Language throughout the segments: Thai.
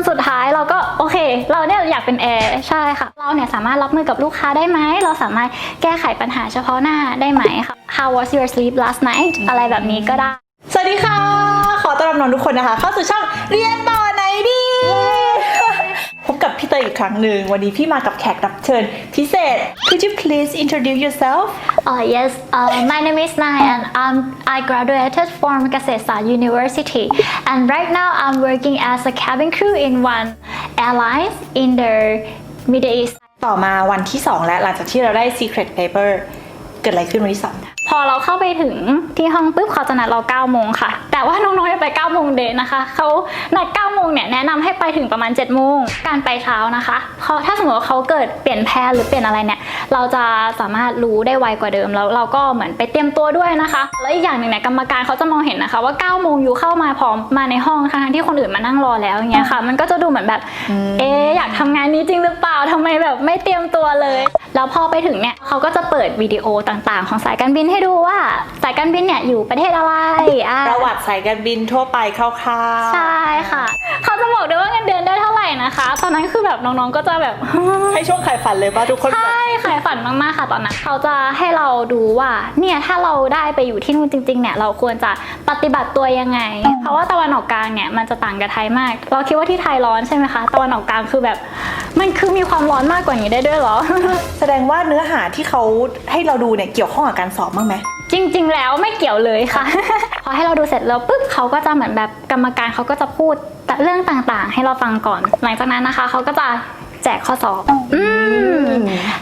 นสุดท้ายเราก็โอเค เราเนี่ยอยากเป็นแอร์ใช่ค่ะ เราเนี่ยสามารถรับมือกับลูกค้าได้ไหม เราสามารถแก้ไขปัญหาเฉพาะหน้าได้ไหมค่ะ How was your sleep last night อะไรแบบนี้ก็ได้ สวัสดีค่ะ ขอต้อนรับน้องทุกคนนะคะ เข้าสู่ช่องเรียนต่อไหนดี พบกับพี่เตยอีกครั้งหนึ่ง วันนี้พี่มากับแขกรับเชิญพิเศษ Could you please introduce yourself Uh, yes, uh, my name is Nai and um, I graduated from Kasesa University and right now I'm working as a cabin crew in one airlines in the Middle East. ต่อมาวันที่ 2 แล้วหลังจากที่เราได้ Secret Paper เกิดอะไรขึ้นวันที่สอง พอเราเข้าไปถึงที่ห้องปุ๊บเขาจะนัดเรา9โมงค่ะ แต่ว่าน้องๆจะไป9โมงเดทนะคะเขานัด9โมงเนี่ยแนะนำให้ไปถึงประมาณ7โมงการไปเช้านะคะเพราะถ้าสมมติว่าเขาเกิดเปลี่ยนแพลนหรือเปลี่ยนอะไรเนี่ยเราจะสามารถรู้ได้ไวกว่าเดิมแล้วเราก็เหมือนไปเตรียมตัวด้วยนะคะ แล้วอีกอย่างหนึ่งเนี่ยกรรมการเขาจะมองเห็นนะคะ ว่า9โมงอยู่เข้ามาพร้อมมาในห้องทั้งๆที่คนอื่นมานั่งรอแล้วอย่างเงี้ยค่ะ มันก็จะดูเหมือนแบบเอ๊ะอยากทำงานนี้จริงหรือเปล่าทำไมแบบไม่เตรียมตัวเลย แล้วพอไปถึงเนี่ยเขาก็จะเปิดวิดีโอต่างๆ ของสายการบินให้ดูว่าสายการบินเนี่ยอยู่ประเทศอะไรอ่าประวัติสายการบินทั่วไปคร่าวๆใช่ค่ะ เขาจะบอกด้วยว่าเงินเดือนได้เท่าไหร่นะคะ ตอนนั้นคือแบบน้องๆก็จะแบบ ให้ช่วงขายฝันเลยป่ะทุกคนแบบใช่ขายฝันมากๆค่ะตอนนั้นเขาจะให้เราดูว่าเนี่ยถ้าเราได้ไปอยู่ที่นู่นจริงๆเนี่ยเราควรจะปฏิบัติตัวยังไง เพราะว่าตะวันออกกลางเนี่ยมันจะต่างกับไทยมาก เราคิดว่าที่ไทยร้อนใช่ไหมคะตะวันออกกลางคือแบบ มันคือมีความร้อนมากกว่านี้ได้ด้วยเหรอแสดงว่าเนื้อหาที่เขาให้เราดูเนี่ยเกี่ยวข้องกับการสอบบ้างไหม จริง ๆ แล้วไม่เกี่ยวเลยค่ะ พอให้เราดูเสร็จแล้วปุ๊บเขาก็จะเหมือนแบบกรรมการเขาก็จะพูดแต่เรื่องต่างๆ ให้เราฟังก่อน หลังจากนั้นนะคะเขาก็จะ แจกข้อสอบอืม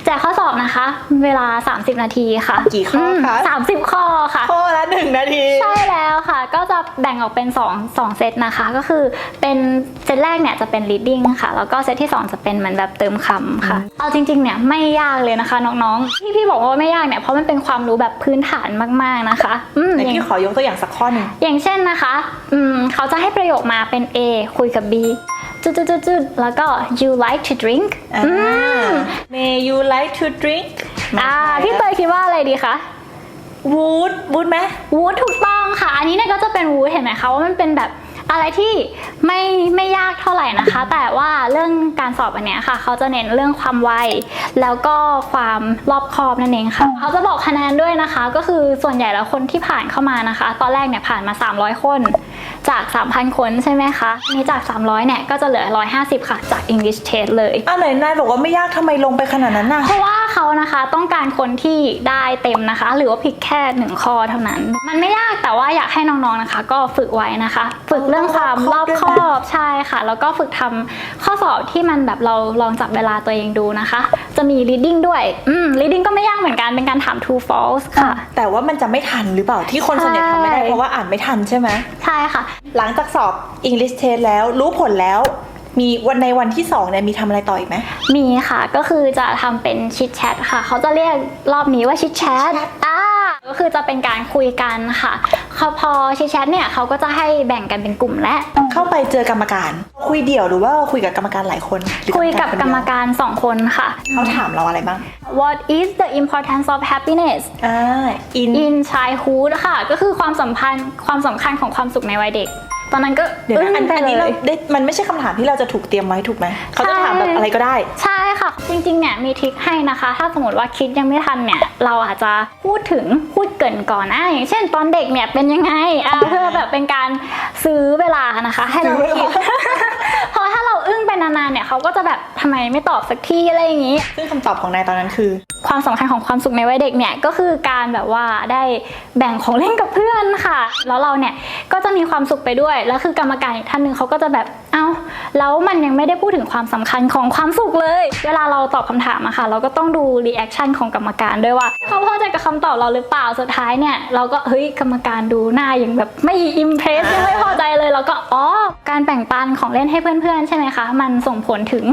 แจกข้อสอบนะคะ เวลา 30 นาทีค่ะกี่ข้อคะสามสิบข้อค่ะ ข้อละหนึ่งนาที ใช่แล้วค่ะ ก็จะแบ่งออกเป็น2 2เซตนะคะ ก็คือเป็นเซตแรกเนี่ยจะเป็น reading ค่ะ แล้วก็เซตที่ 2 จะเป็นเหมือนแบบเติมคำค่ะ เอาจริงๆเนี่ยไม่ยากเลยนะคะน้องๆที่พี่บอกว่าไม่ยากเนี่ยเพราะมันเป็นความรู้แบบพื้นฐานมากๆนะคะอืมไหนอย่างพี่ขอยกตัวอย่างสักข้อหนึ่งอย่างเช่นนะคะอืมเขาจะให้ประโยคมาเป็น A คุยกับ B จุดจุดจุดจุดแล้วก็ you like to drink อ่า อืม May you like to drink อ่าพี่เตยคิดว่าอะไรดีคะวูดวูดไหม วูดถูกต้องค่ะ อันนี้เนี่ยก็จะเป็นวูดเห็นไหมคะว่ามันเป็นแบบ อะไรที่ไม่ไม่ยากเท่าไหร่นะคะ แต่ว่าเรื่องการสอบอันเนี้ยค่ะ เขาจะเน้นเรื่องความไวแล้วก็ความรอบคอบนั่นเองค่ะ เขาจะบอกคะแนนด้วยนะคะ ก็คือส่วนใหญ่แล้วคนที่ผ่านเข้ามานะคะ ตอนแรกเนี่ยผ่านมา 300 คน จาก 3,000 คนใช่ไหมคะนี่จาก 300เนี่ยก็จะเหลือ 150 ค่ะ จาก English Test เลยอ่าไหนนายบอกว่าไม่ยากทำไมลงไปขนาดนั้นน่ะเพราะว่าเขานะคะต้องการคนที่ได้เต็มนะคะ หรือว่าผิดแค่หนึ่งข้อเท่านั้น มันไม่ยากแต่ว่าอยากให้น้องๆนะคะ ก็ฝึกไว้นะคะ ฝึกเรื่องความรอบคอบใช่ค่ะ แล้วก็ฝึกทำข้อสอบที่มันแบบเราลองจับเวลาตัวเองดูนะคะ จะมี reading ด้วยอืม reading ก็ไม่ยากเหมือนกันเป็นการถาม true false ค่ะ แต่ว่ามันจะไม่ทันหรือเปล่าที่คนส่วนใหญ่ทำไม่ได้ใช่เพราะว่าอ่านไม่ทันใช่ไหมใช่ค่ะ หลังจากสอบ English Test แล้วรู้ผลแล้วมีวันในวันที่สองเนี่ยมีทำอะไรต่ออีกไหมมีค่ะก็คือจะทำเป็นชิดแชทค่ะ เขาจะเรียกรอบนี้ว่าชิดแชทอ่า ก็คือจะเป็นการคุยกันค่ะเขาพอชิดแชทเนี่ยเขาก็จะให้แบ่งกันเป็นกลุ่มและ เข้าไปเจอกรรมการ คุยเดี่ยวหรือว่าคุยกับกรรมการหลายคนหรือคุยกับกรรมคนเดีการสองคนค่ะยวเขาถามเราอะไรบ้าง What is the importance of happiness อ่า in in childhood ค่ะ ก็คือความสัมพันธ์ความสำคัญของความสุขในวัยเด็ก ตอนนั้นก็เดี๋ยวนะอันไปอันเลนี้เรายได้มันไม่ใช่คำถามที่เราจะถูกเตรียมไว้ถูกไหมเขาจะใช่ถามแบบอะไรก็ได้ ใช่ ค่ะ จริงๆเนี่ยมีทริคให้นะคะ ถ้าสมมติว่าคิดยังไม่ทันเนี่ย เราอาจจะพูดถึงพูดเกินก่อนนะอย่างเช่นตอนเด็กเนี่ยเป็นยังไงอ่าเพื่อแบบเป็นการซื้อเวลานะคะ ให้เราคิด นานๆเนี่ยเขาก็จะแบบทำไมไม่ตอบสักทีอะไรอย่างนี้ ซึ่งคำตอบของนายตอนนั้นคือ ความสำคัญของความสุขในวัยเด็กเนี่ยก็คือการแบบว่าได้แบ่งของเล่นกับเพื่อนค่ะ แล้วเราเนี่ยก็จะมีความสุขไปด้วย แล้วคือกรรมการอีกท่านหนึ่งเขาก็จะแบบเอ้าแล้วมันยังไม่ได้พูดถึงความสำคัญของความสุขเลย เวลาเราตอบคำถามอะค่ะ เราก็ต้องดูรีแอคชั่นของกรรมการด้วยว่าเขาพอใจกับคำตอบเราหรือเปล่าสุดท้ายเนี่ยเราก็เฮ้ยกรรมการดูหน้ายังแบบไม่อิมเพรสยังไม่พอใจเลยเราก็อ๋อการแบ่งปันของเล่นให้เพื่อนๆใช่ไหมคะมันส่งผลถึง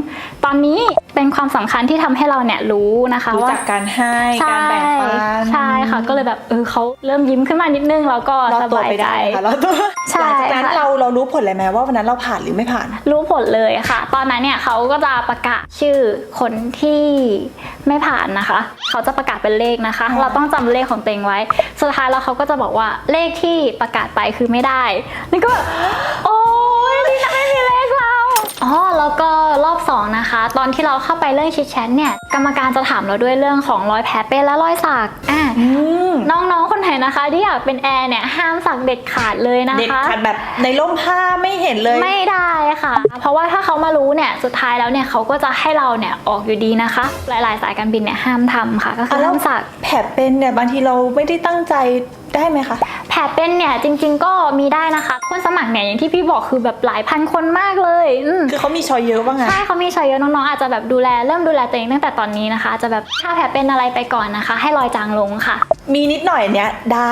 ตอนนี้เป็นความสำคัญที่ทำให้เราเนี่ยรู้นะคะรู้ว่าจักการให้การแบ่งปันใช่ค่ะ ก็เลยแบบเออเขาเริ่มยิ้มขึ้นมานิดนึงแล้วก็รอดสตัวบายไปใจได้ค่ะรอดตัวใช่หลังจากนั้นค่ะเราเรารู้ผลเลยไหมว่าวันนั้นเราผ่านหรือไม่ผ่าน รู้ผลเลยค่ะ ตอนนั้นเนี่ยเขาก็จะประกาศชื่อคนที่ไม่ผ่านนะคะ เขาจะประกาศเป็นเลขนะคะอ๋อเราต้องจำเลขของตัวเองไว้ สุดท้ายแล้วเขาก็จะบอกว่าเลขที่ประกาศไปคือไม่ได้นี่ก็แบบโอ๊ อ๋อแล้วก็รอบสองนะคะ ตอนที่เราเข้าไปเรื่องชิดแชทเนี่ยกรรมการจะถามเราด้วยเรื่องของรอยแผลเป็นและรอยสักอะอืมน้องๆคนไหนนะคะ ที่อยากเป็นแอร์เนี่ยห้ามสักเด็ดขาดเลยนะคะ เด็ดขาดแบบในร่มผ้าไม่เห็นเลยไม่ได้ค่ะ เพราะว่าถ้าเขามารู้เนี่ยสุดท้ายแล้วเนี่ยเขาก็จะให้เราเนี่ยออกอยู่ดีนะคะ หลายๆ สายการบินเนี่ยห้ามทำค่ะ ก็คืออะแล้วห้ามสักแผลเป็นเนี่ยบางทีเราไม่ได้ตั้งใจ ได้ไหมคะ แผลเป็นเนี่ยจริง ๆ ก็มีได้นะคะ คนสมัครเนี่ยอย่างที่พี่บอกคือแบบหลายพันคนมากเลยอืมคือเขามีชอยเยอะว่าไงใช่เขามีชอยเยอะน้องๆอาจจะแบบดูแลเริ่มดูแลตัวเองตั้งแต่ตอนนี้นะคะอาจจะแบบถ้าแผลเป็นอะไรไปก่อนนะคะ ให้รอยจางลงค่ะ มีนิดหน่อยเนี้ยได้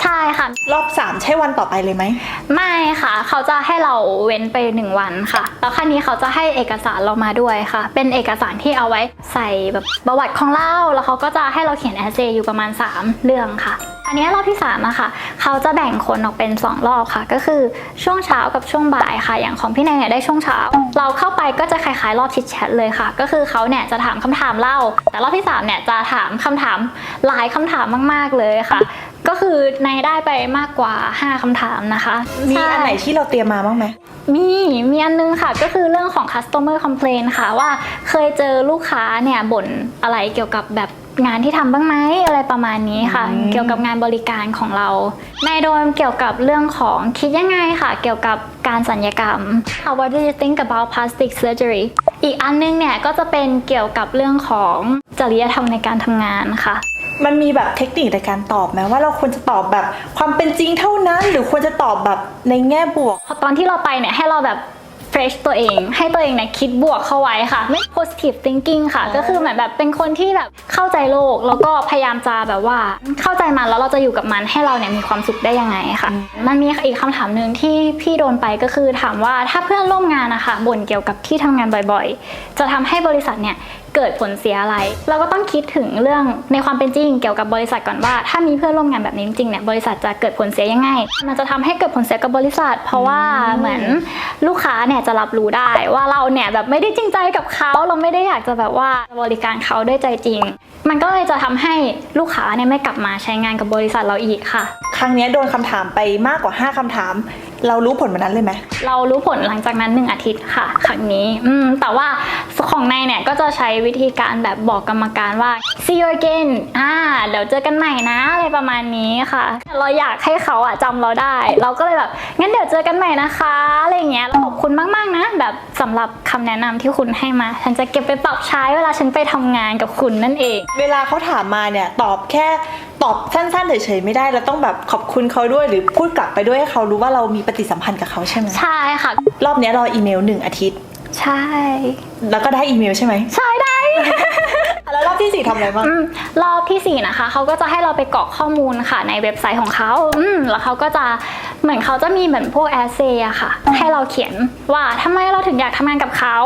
ใช่ค่ะ รอบสามใช่วันต่อไปเลยไหม ไม่ค่ะ เขาจะให้เราเว้นไปหนึ่งวันค่ะ แล้วครั้นี้เขาจะให้เอกสารเรามาด้วยค่ะ เป็นเอกสารที่เอาไว้ใส่แบบประวัติของเรา แล้วเขาก็จะให้เราเขียนแอเซอยู่ประมาณ 3 เรื่องค่ะ อันนี้รอบที่3อะค่ะ เขาจะแบ่งคนออกเป็น 2 รอบค่ะ ก็คือช่วงเช้ากับช่วงบ่ายค่ะ อย่างของพี่แนนเนี่ยได้ช่วงเช้า เราเข้าไปก็จะคล้ายๆ รอบชิดแชทเลยค่ะ ก็คือเขาเนี่ยจะถามคำถามเล่า แต่รอบที่3เนี่ยจะถามคำถามหลายคำถามมาก ๆเลยค่ะ ก็คือในได้ไปมากกว่า 5คำถามนะคะ มีใช่อันไหนที่เราเตรียมมาบ้างไหมมีมีอันนึงค่ะก็คือเรื่องของ customer complaint ค่ะว่าเคยเจอลูกค้าเนี่ยบ่นอะไรเกี่ยวกับแบบ งานที่ทำบ้างไหมอะไรประมาณนี้ค่ะอืมเกี่ยวกับงานบริการของเรา ในโดนเกี่ยวกับเรื่องของคิดยังไงค่ะ เกี่ยวกับการสัญญกรรม What do you think about plastic surgery อีกอันนึงเนี่ยก็จะเป็นเกี่ยวกับเรื่องของจริยธรรมในการทำงานค่ะ มันมีแบบเทคนิคในการตอบไหมว่าเราควรจะตอบแบบความเป็นจริงเท่านั้น หรือควรจะตอบแบบในแง่บวกพอตอนที่เราไปเนี่ยให้เราแบบ fresh ตัวเอง ให้ตัวเองเนี่ยคิดบวกเข้าไว้ค่ะ ไม่ positive thinking ค่ะอ๋อก็คือเหมือนแบบเป็นคนที่แบบเข้าใจโลก แล้วก็พยายามจะแบบว่าเข้าใจมันแล้วเราจะอยู่กับมันให้เราเนี่ยมีความสุขได้ยังไงค่ะ มันมีอีกคำถามหนึ่งที่พี่โดนไปก็คือถามว่าถ้าเพื่อนร่วมงานนะคะบ่นเกี่ยวกับที่ทำงานบ่อยๆ จะทำให้บริษัทเนี่ย เกิดผลเสียอะไร เราก็ต้องคิดถึงเรื่องในความเป็นจริงเกี่ยวกับบริษัทก่อนว่า ถ้ามีเพื่อนร่วมงานแบบนี้จริงเนี่ยบริษัทจะเกิดผลเสียยังไง มันจะทำให้เกิดผลเสียกับบริษัท เพราะว่าเหมือนลูกค้าเนี่ยจะรับรู้ได้ว่าเราเนี่ยแบบไม่ได้จริงใจกับเขาเราไม่ได้อยากจะแบบว่าบริการเขาด้วยใจจริง มันก็เลยจะทำให้ลูกค้าเนี่ยไม่กลับมาใช้งานกับบริษัทเราอีกค่ะ ครั้งนี้โดนคำถามไปมากกว่า 5คำถาม เรารู้ผลวันนั้นเลยไหม เรารู้ผลหลังจากนั้นหนึ่งอาทิตย์ค่ะ ครั้งนี้อืมแต่ว่าของในเนี่ยก็จะใช้วิธีการแบบบอกกรรมการว่า see you again อ่าเดี๋ยวเจอกันใหม่นะอะไรประมาณนี้ค่ะ เราอยากให้เขาอะจำเราได้ เราก็เลยแบบงั้นเดี๋ยวเจอกันใหม่นะคะอะไรอย่างเงี้ยขอบคุณมากๆนะ แบบสำหรับคำแนะนำที่คุณให้มา ฉันจะเก็บไปปรับใช้เวลาฉันไปทำงานกับคุณนั่นเอง เวลาเขาถามมาเนี่ยตอบแค่ ตอบสั้นๆเฉยๆไม่ได้เราต้องแบบขอบคุณเขาด้วยหรือพูดกลับไปด้วยให้เขารู้ว่าเรามีปฏิสัมพันธ์กับเขาใช่ไหมใช่ค่ะ รอบเนี้ยรออีเมลหนึ่งอาทิตย์ ใช่ แล้วก็ได้อีเมลใช่ไหม ใช่ได้ แล้วรอบที่สี่ทำอะไรบ้าง อืมรอบที่4นะคะเขาก็จะให้เราไปกรอกข้อมูลค่ะ ในเว็บไซต์ของเขาอืมแล้วเขาก็จะเหมือนเขาจะมีเหมือนพวกแอเซอะค่ะ ให้เราเขียนว่าทำไมเราถึงอยากทำงานกับเขา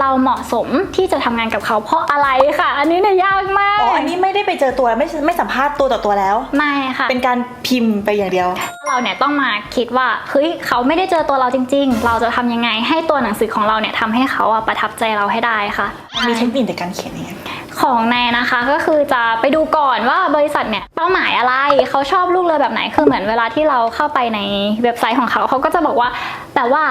เราเหมาะสมที่จะทำงานกับเขาเพราะอะไรค่ะ อันนี้เนี่ยยากมากอ๋อ อันนี้ไม่ได้ไปเจอตัวไม่ไม่สัมภาษณ์ตัวต่อตัวแล้ว ไม่ค่ะ เป็นการพิมพ์ไปอย่างเดียว เราเนี่ยต้องมาคิดว่าเฮ้ยเขาไม่ได้เจอตัวเราจริง ๆ เราจะทำยังไงให้ตัวหนังสือของเราเนี่ยทำให้เขาอะประทับใจเราให้ได้ค่ะ มีเทคนิคในการเขียนยังไง ของแนนนะคะก็คือจะไปดูก่อนว่าบริษัทเนี่ยเป้าหมายอะไรเขาชอบลูกเรือแบบไหนคือเหมือนเวลาที่เราเข้าไปในเว็บไซต์ของเขาเขาก็จะบอกว่าแต่ว่า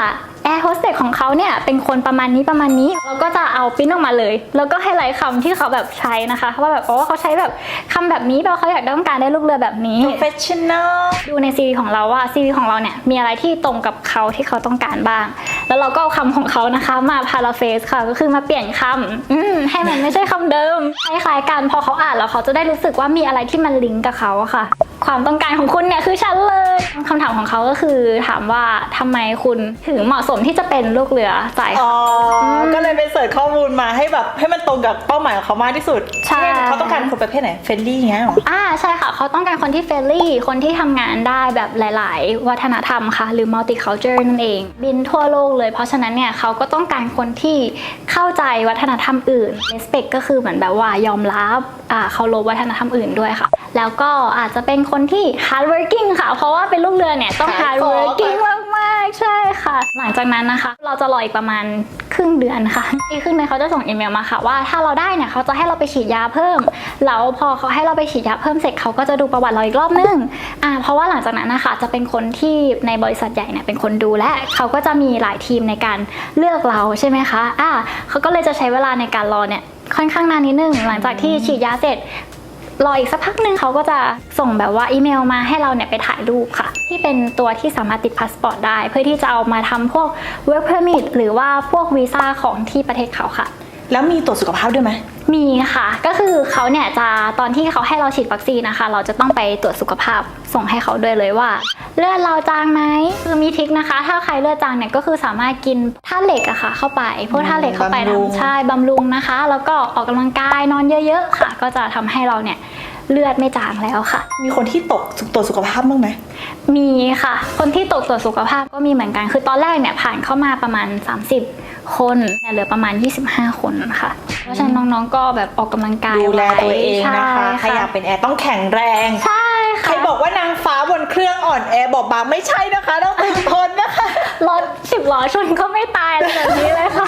แอร์โฮสเตสของเขาเนี่ยเป็นคนประมาณนี้ประมาณนี้เราก็จะเอาปริ้นออกมาเลย แล้วก็ให้ไลค์คำที่เขาแบบใช้นะคะว่าแบบอ๋อเขาใช้แบบคำแบบนี้แปลว่าเขาอยากต้องการได้ลูกเรือแบบนี้ professional ดูในซีวีของเราว่าซีวีของเราเนี่ยมีอะไรที่ตรงกับเขาที่เขาต้องการบ้าง แล้วเราก็เอาคำของเขานะคะมาพาราเฟสค่ะก็คือมาเปลี่ยนคำอืมให้มันไม่ใช่คำเดิมคล้ายๆกันพอเขาอ่านแล้วเขาจะได้รู้สึกว่ามีอะไรที่มันลิงก์กับเขาอะค่ะ ความต้องการของคุณเนี่ยคือฉันเลยคำถามของเขาก็คือถามว่าทำไมคุณถึงเหมาะสมที่จะเป็นลูกเรือสายอ๋ออมก็เลยไปเสิร์ชข้อมูลมาให้แบบให้มันตรงกับเป้าหมายของเขามากที่สุดใช่เนเขาต้องการคนประเภทไหนเฟรนลี่เงี้ยเหรออ่าใช่ค่ะเขาต้องการคนที่เฟรนลี่คนที่ทำงานได้แบบหลาย ๆ วัฒนธรรมค่ะ หรือ multicultural นั่นเอง บินทั่วโลกเลย เพราะฉะนั้นเนี่ยเขาก็ต้องการคนที่เข้าใจวัฒนธรรมอื่น respect ก็คือเหมือนแบบว่ายอมรับอ่าเคารพวัฒนธรรมอื่นด้วยค่ะ แล้วก็อาจจะเป็นคนที่ hard working ค่ะ เพราะว่าเป็นลูกเรือเนี่ยต้องขาย hard ของ working มากาก ใช่ค่ะ หลังจากนั้นนะคะ เราจะรออีกประมาณครึ่งเดือนค่ะ อีกครึ่งเดือนเขาจะส่งอีเมลมาค่ะว่าถ้าเราได้เนี่ยเขาจะให้เราไปฉีดยาเพิ่ม แล้วพอเขาให้เราไปฉีดยาเพิ่มเสร็จเขาก็จะดูประวัติเราอีกรอบนึง อ่า เพราะว่าหลังจากนั้นนะคะจะเป็นคนที่ในบริษัทใหญ่เนี่ยเป็นคนดูและเขาก็จะมีหลายทีมในการเลือกเราใช่ไหมคะ อ่าเขาก็เลยจะใช้เวลาในการรอเนี่ยค่อนข้างนานนิดนึง หลังจากที่ฉีดยาเสร็จ รออีกสักพักหนึ่งเขาก็จะส่งแบบว่าอีเมลมาให้เราเนี่ยไปถ่ายรูปค่ะ ที่เป็นตัวที่สามารถติดพาสปอร์ตได้ เพื่อที่จะเอามาทำพวก work permit หรือว่าพวกวีซ่าของที่ประเทศเขาค่ะ แล้วมีตรวจสุขภาพด้วยไหม มีค่ะ ก็คือเขาเนี่ยจะตอนที่เขาให้เราฉีดวัคซีนนะคะ เราจะต้องไปตรวจสุขภาพส่งให้เขาด้วยเลยว่า เลือดเราจางไหมคือมีทริกนะคะ ถ้าใครเลือดจางเนี่ยก็คือสามารถกินท่าตุเหล็กอะค่ะ เข้าไปพวกท่าตุเหล็กเข้าไปบำรุง ทำใช่บำรุงนะคะ แล้วก็ออกกำลังกายนอนเยอะๆค่ะ ก็จะทำให้เราเนี่ยเลือดไม่จางแล้วค่ะ มีคนที่ตกตรวจสุขภาพบ้างไหมมีค่ะ คนที่ตกตรวจสุขภาพก็มีเหมือนกัน คือตอนแรกเนี่ยผ่านเข้ามาประมาณ 30 คนเนี่ยเหลือประมาณ 25 คนค่ะเพ ราะฉะนั้นน้องๆก็แบบออกกำลังกายดูแลตัวเองนะคะใช่ใครอยากเป็นแอร์ต้องแข็งแรง ใช่ใครค่ะบอกว่านางฟ้าบนเครื่องอ่อนแอบอบบางไม่ใช่นะคะต้องเป็นคนนะคะ รถสิบล้อชนก็ไม่ตายอะไรแบบนี้เลยค่ะ